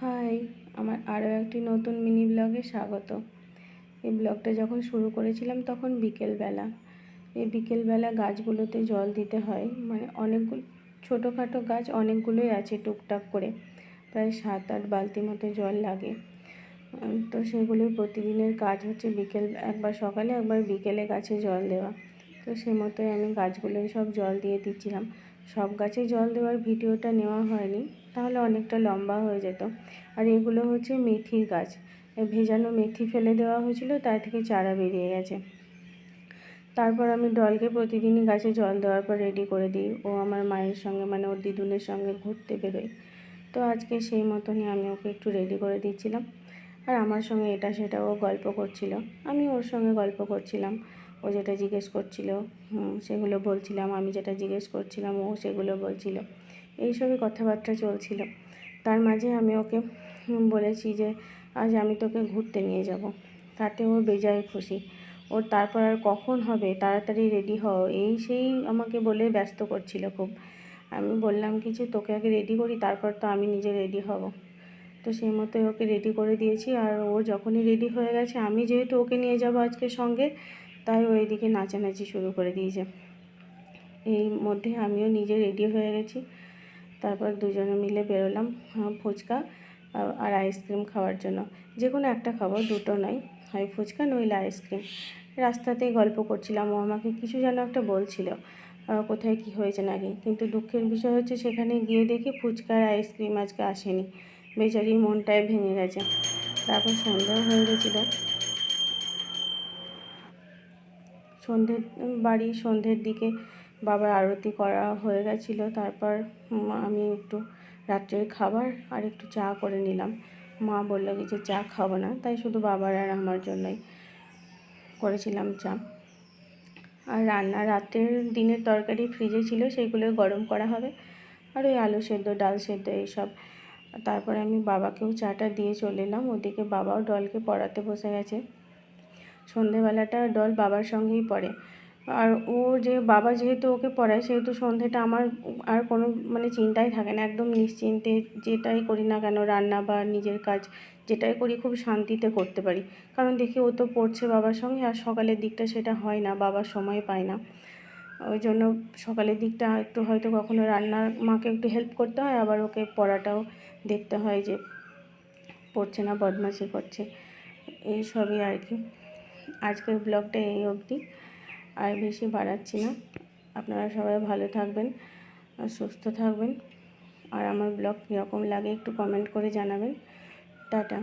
High, আমার আরও একটি নতুন মিনি ব্লগে স্বাগত। এই ব্লগটা যখন শুরু করেছিলাম তখন বিকেলবেলা। এই বিকেলবেলা গাছগুলোতে জল দিতে হয়। মানে অনেকগুলো, ছোটোখাটো গাছ অনেকগুলোই আছে টুকটাক করে। প্রায় সাত আট বালতি মতো জল লাগে। তো সেগুলোই প্রতিদিনের কাজ হচ্ছে বিকেল, একবার সকালে, একবার বিকেলে গাছে জল দেওয়া। তো সে মতোই আমি গাছগুলোয় সব জল দিয়ে দিচ্ছিলাম। সব গাছে জল দেওয়ার ভিডিওটা নেওয়া হয়নি, তাহলে অনেকটা লম্বা হয়ে যেত। আর এগুলো হচ্ছে মেথির গাছ। ভেজানো মেথি ফেলে দেওয়া হয়েছিল তার থেকে চারা বেরিয়ে গেছে। তারপর আমি ডলকে প্রতিদিনই গাছে জল দেওয়ার পর রেডি করে দিই। ও আমার মায়ের সঙ্গে মানে ওর দিদুনের সঙ্গে ঘুরতে বেরোয়। তো আজকে সেই মতনই আমি ওকে একটু রেডি করে দিচ্ছিলাম। আর আমার সঙ্গে এটা সেটা ও গল্প করছিল। আমি ওর সঙ্গে গল্প করছিলাম। ও যেটা জিজ্ঞেস করছিল সেগুলো বলছিলাম, আমি যেটা জিজ্ঞেস করছিলাম ও সেগুলো বলছিল। এইসবই কথাবার্তা চলছিল। তার মাঝে আমি ওকে বলেছি যে আজ আমি তোকে ঘুরতে নিয়ে যাব। তাতে ও বেজায় খুশি। ওর তারপর আর কখন হবে? তাড়াতাড়ি রেডি হও। এই সেই আমাকে বলে ব্যস্ত করছিল খুব। আমি বললাম কি যে তোকে আগে রেডি করি, তারপর তো আমি নিজে রেডি হব। তো সেই মতোই ওকে রেডি করে দিয়েছি। আর ও যখনই রেডি হয়ে গেছে, আমি যেহেতু ওকে নিয়ে যাব আজকে সঙ্গে তাই ও এদিকে নাচানাচি শুরু করে দিয়েছে। এই মধ্যে আমিও নিজে রেডি হয়ে গেছি। তারপর দুজনে মিলে বেরোলাম ফুচকা আর- আইসক্রিম খাওয়ার জন্য। যে কোনো একটা খাব দুটো নয়। হয় ফুচকা, নইলে আইসক্রিম। রাস্তাতেই গল্প করছিলাম ও আমাকে, কিছু যেন একটা বলছিল কোথায় কি হয়েছে নাকি? কিন্তু দুঃখের বিষয় হচ্ছে সেখানে গিয়ে দেখি ফুচকা আর আইসক্রিম আজকে আসেনি। বেচারির মনটাই ভেঙে গেছে। তারপর সন্ধ্যা হয়ে গেছিল। সন্ধ্যের বাড়ি সন্ধ্যের দিকে বাবার আরতি করা হয়ে গেছিল। তারপর আমি একটু রাত্রের খাবার আর একটু চা করে নিলাম। মা বলল যে চা খাব না, তাই শুধু বাবার আর আমার জন্যই করেছিলাম চা। আর রান্না, রাতের দিনের তরকারি ফ্রিজে ছিল সেইগুলো গরম করা হবে। আর ওই আলু সেদ্ধ, ডাল সেদ্ধ এইসব। তারপরে আমি বাবাকেও চাটা দিয়ে চলে এলাম। ওদিকে বাবাও ডলকে পড়াতে বসে গেছে। সন্ধেবেলাটা ডল বাবার সঙ্গেই পড়ে। আর ও যে, বাবা যেহেতু ওকে পড়ায়, সেহেতু সন্ধেটা আমার আর কোনো মানে চিন্তাই থাকে না। একদম নিশ্চিন্তে যেটাই করি না কেন, রান্না বা নিজের কাজ যেটাই করি খুব শান্তিতে করতে পারি। কারণ দেখি ও তো পড়ছে বাবার সঙ্গে আর সকালের দিকটা সেটা হয় না বাবার সময় পায় না। ওই জন্য সকালের দিকটা একটু হয়তো কখনো রান্নার মাকে একটু হেল্প করতে হয়, আবার ওকে পড়াটাও দেখতে হয় যে, পড়ছে না, বদমাশি করছে। এই সবই আর কি। আজকের ব্লগটা এই অবধি। আর বেশি বাড়াচ্ছি না। আপনারা সবাই ভালো থাকবেন, সুস্থ থাকবেন। আর আমার ব্লগ কীরকম লাগে একটু কমেন্ট করে জানাবেন। টাটা।